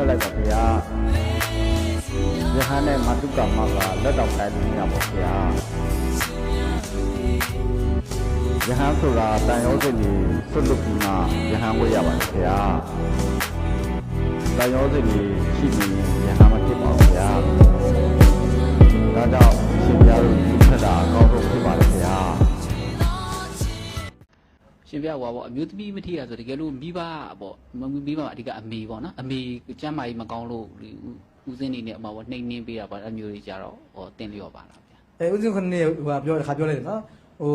ထွက်လိုက်ပါဗျာယဟန်နဲ့မတုကမကလက်တော်တိုင်းနေရပါဗျာယဟန်ဆိုတာတန်ရောစိတ်ကြီးဆွတ်လွတ်ပြီးမှယဟန်ဝေးရပါတယ်ဗျာတန်ရောစိတ်ကြီးရှိနေရင်ယဟန်မဖြစ်ပါဘူး ရှင်ပြဟိုပါပေါ့အမျိုးသမီးမထိရဆိုတကယ်လို့မိဘပေါ့မမိဘကအဓိကအမေပေါ့နော်အမေကျမ်းမာရေးမကောင်းလို့ဒီဦးစင်းနေနဲ့အမပေါ့နှိမ့်နှင်းပေးတာပေါ့အမျိုးကြီးကြတော့ဟောတင်လျော့ပါလားဗျာအဲဦးစင်းခဏနေဟိုကပြောတဲ့ခါပြောလိုက်တယ်နော်ဟို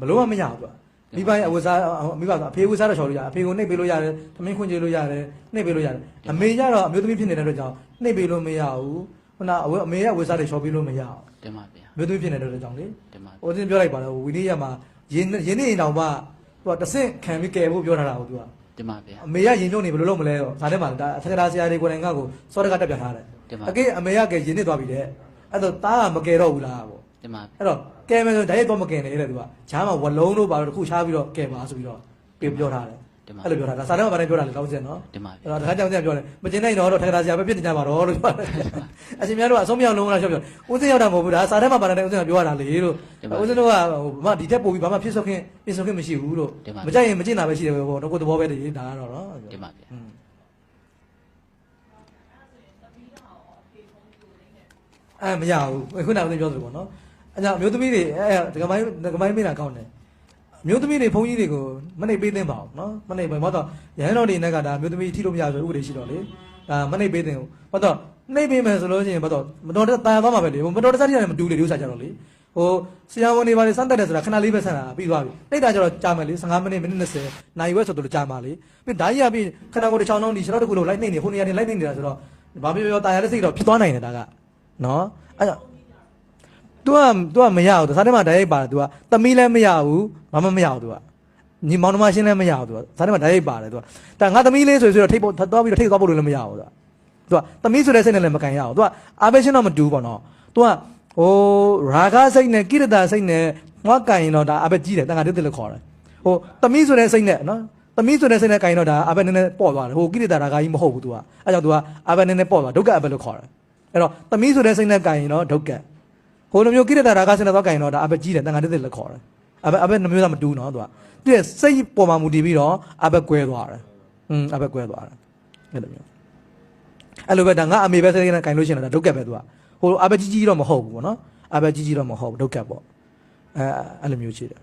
ဘလို့မှမရဘူးသူကမိဘရဲ့အဝတ်စားမိဘကအဖေဝတ်စားတော့ချော်လို့ရတယ်အဖေကိုနှိပ်ပေးလို့ရတယ်သမင်းခွင့်ကျေးလို့ရတယ်နှိပ်ပေးလို့ရတယ်အမေကျတော့အမျိုးသမီးဖြစ်နေတဲ့အတွက်ကြောင့်နှိပ်ပေးလို့မရဘူးခုနအဝတ်အမေရဲ့ဝတ်စားတွေချော်ပေးလို့မရအောင်တင်ပါဗျာအမျိုးသမီးဖြစ်နေတဲ့အတွက်ကြောင့်လေတင်ပါဦးစင်းပြောလိုက်ပါတော့ဝီနည်းရမှာရင်းရင်းနေတောင်မှ သူကတဆင့်ခံပြီးကယ်ဖို့ပြောထားတာကိုသူကတင်ပါဗျာ အမေကရင်ကျုံနေဘယ်လိုလုပ်မလဲတော့ဒါထဲမှာဒါအထက်ကရာဆရာတွေကိုယ်တိုင်ကကိုစောတကတက်ပြထားတယ်တင်ပါ အကေအမေကကယ်ရင်နေသွားပြီတဲ့အဲ့တော့တားကမကယ်တော့ဘူးလားပေါ့တင်ပါအဲ့တော့ကဲမယ်ဆိုဓာတ်ရိုက်တော့မကင်နဲ့တဲ့သူကဂျားမှာဝလုံးလို့ပါတော့တစ်ခုချားပြီးတော့ကဲပါဆိုပြီးတော့ပြေပြောထားတယ် အဲ့လိုပြောထားတာစာထဲမှာဗာနဲ့ပြောတာလေကောင်းစင်နော်တင်ပါအဲ့တော့တခါကြောင်ကြောင်ပြောတယ်မကျင်နိုင်တော့တော့ထက်တာဆရာပဲပြစ်နေကြပါတော့လို့ပြောတယ်အရှင်များတို့ကအဆုံးမြောက်လုံးလားပြောပြောဦးစင်းရောက်တာမဟုတ်ဘူးဒါစာထဲမှာဗာနဲ့ဦးစင်းကပြောရတာလေလို့ဦးစင်းတို့ကဟိုမဒီတက်ပို့ပြီးဘာမှဖြစ်စောခင်ပြင်စောခင်မရှိဘူးလို့မကြိုက်ရင်မကျင်တာပဲရှိတယ်ပဲပေါ့တော့ကိုသဘောပဲတည်းဒါကတော့နော်တင်ပါဗျာအဲမရဘူးခုနကဦးစင်းပြောသလိုပေါ့နော်အဲကြောင့်မျိုးသမီးတွေအဲဒကမိုင်းဒကမိုင်းမိတာကောင်းတယ် မျိုးသမီးတွေဘုန်းကြီးတွေကိုမနှိပ်ပေးသင့်ပါဘူးနော်မနှိပ်ပဲဘာတော့ရဟန်းတော်တွေနဲ့ကဒါမျိုးသမီးထိလို့မရဆိုဥပဒေရှိတော့လေဒါမနှိပ်ပေးသင့်ဘူးဘာတော့နှိပ်ပေးမယ်ဆိုလို့ရှိရင်ဘာတော့မတော်တဆတာယာသွားမှာပဲလေမတော်တဆတိရတယ်မတူလေဒီဥစ္စာကြတော့လေဟိုဆရာဝန်တွေပါလေစမ်းတက်တယ်ဆိုတာခဏလေးပဲဆန်းတာပြီးသွားပြီနှိပ်တာကြတော့ကြာမယ်လေ15မိနစ်မိနစ်20နိုင်ဝဲဆိုတော့ကြာမှာလေပြီးဓာကြီးကပြီးခဏကိုတစ်ချောင်းလုံးဒီခြေထောက်တစ်ခုလုံးလိုက်နှိပ်နေခုနေရာနေလိုက်နှိပ်နေတာဆိုတော့ဘာပြောပြောတာယာတဲ့စိတ်တော့ဖြစ်သွားနိုင်တယ်ဒါကနော်အဲ့ကြောင့် तू က तू ကမရဘူးစားထဲမှာဓာတ်ရိုက်ပါတယ် तू ကသမီးလည်းမရဘူးဘာမှမရဘူး तू ကညီမောင်နှမရှင်းလည်းမရဘူး तू ကစားထဲမှာဓာတ်ရိုက်ပါတယ် तू ကဒါငါသမီးလေးဆိုဆိုတော့ထိပ်ပေါ်သွားပြီးတော့ထိပ်သွားဖို့လည်းမရဘူး तू က तू ကသမီးဆိုတဲ့စိတ်နဲ့လည်းမကန်ရဘူး तू ကအာဘဲရှင်းတော့မတူဘူးပေါ့နော် तू ကဟိုရာဂစိတ်နဲ့ကိရတာစိတ်နဲ့ငါကန်ရင်တော့ဒါအာဘဲကြီးတယ်တန်ခါတက်တယ်လို့ခေါ်တယ်ဟိုသမီးဆိုတဲ့စိတ်နဲ့နော်သမီးဆိုတဲ့စိတ်နဲ့ကန်ရင်တော့ဒါအာဘဲနည်းနည်းပေါ့သွားတယ်ဟိုကိရတာရာဂကြီးမဟုတ်ဘူး तू ကအဲကြောင့် तू ကအာဘဲနည်းနည်းပေါ့သွားဒုက္ခအာဘဲလို့ခေါ်တယ်အဲ့တော့သမီးဆိုတဲ့စိတ်နဲ့ကန်ရင်တော့ဒုက္ခ ဟိုလိုမျိုးကိရတာရာဂစနေတော့ကင်တော့ဒါအဘကြီးတယ်တန်ခါတက်တက်လက်ခေါ်တယ်အဘအဘနှမျိုးသားမတူးနော်သူကသူရဲ့စိတ်ပေါ်မှာမူတည်ပြီးတော့အဘကွဲသွားတယ်อืมအဘကွဲသွားတယ်အဲ့လိုမျိုးအဲ့လိုပဲဒါငါအမေပဲစိတ်နဲ့ကင်လို့ရှိရင်တော့ဒါဒုက္ခပဲသူကဟိုအဘကြီးကြီးတော့မဟုတ်ဘူးပေါ့နော်အဘကြီးကြီးတော့မဟုတ်ဘူးဒုက္ခပေါ့အဲအဲ့လိုမျိုးရှိတယ်